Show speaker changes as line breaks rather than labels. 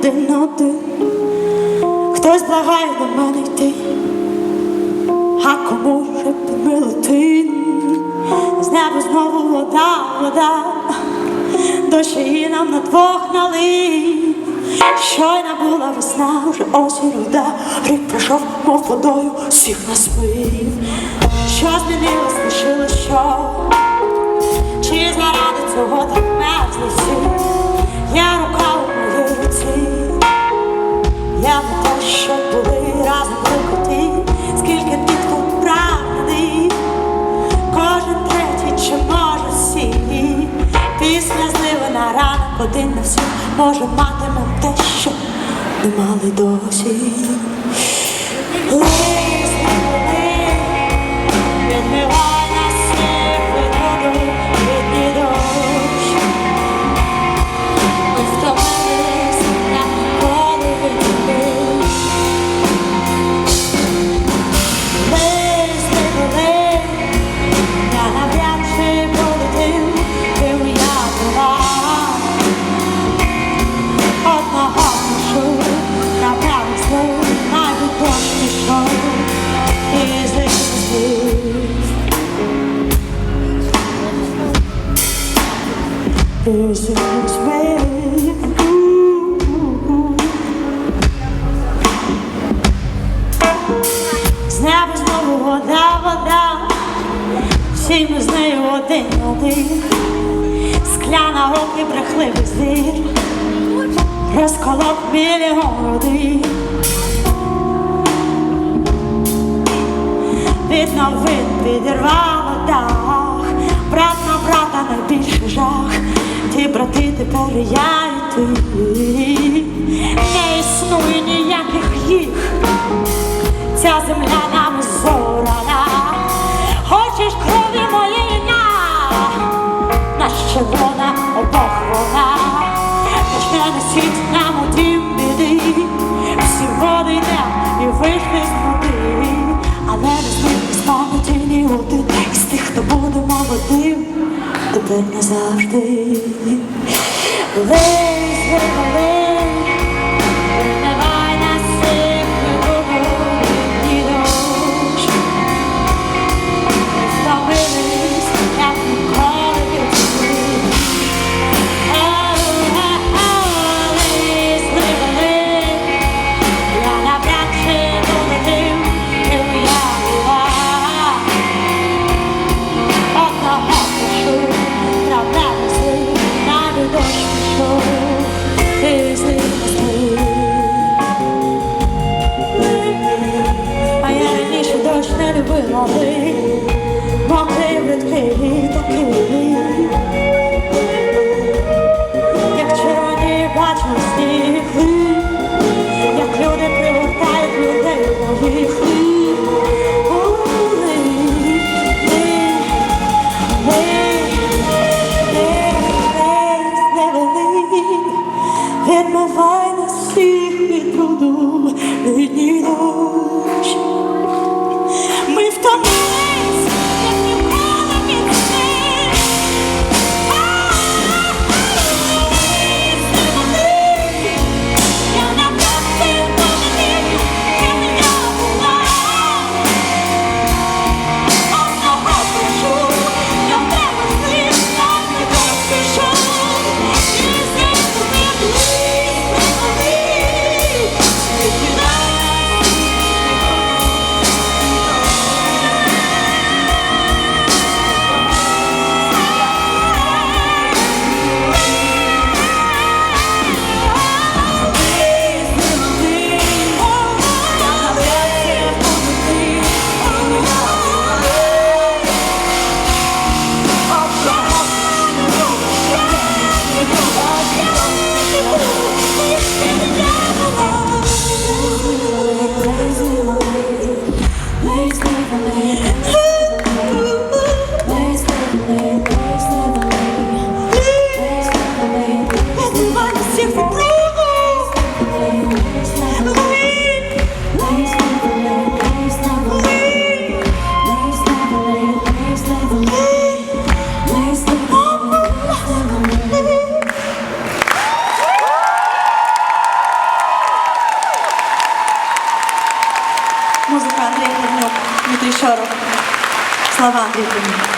один на один. Хтось благає до мене йти, а кому вже помилити? З неба знову вода, вода, дощ її нам на двох налив. Щойна була весна, вже осінь руда, рік пройшов, мов водою, всіх нас вив. Що змінилось, лишилось що? Чи заради цього так мерзли всі? Я що були разом викоти, скільки тих тут правди, кожен третій чи може всі, після зливи на ранок один на всіх, може матимем те, що не мали досі. З неба знову вода, вода, всі з нею один один, скляна оки брехливий зір, розколов мільйон родин. Від новин підірвало дах, брат на брата найбільший жах, ті брати тепер я і ти, не існує ніяких їх, ця земля нам зорана, хочеш крові на, наш червона обох вона, почне несіть нам у дім біди, всі води йде і вийшли з назавжди. Лись, не любила ви, мокрий бридкий такий. Як червоні як люди пригортають людей ти, Відмивай нас всіх від бруду, літній дощ. Музика Андрій Кривнюк, Дмитрий Шорох. Слава Андрій Кривнюк.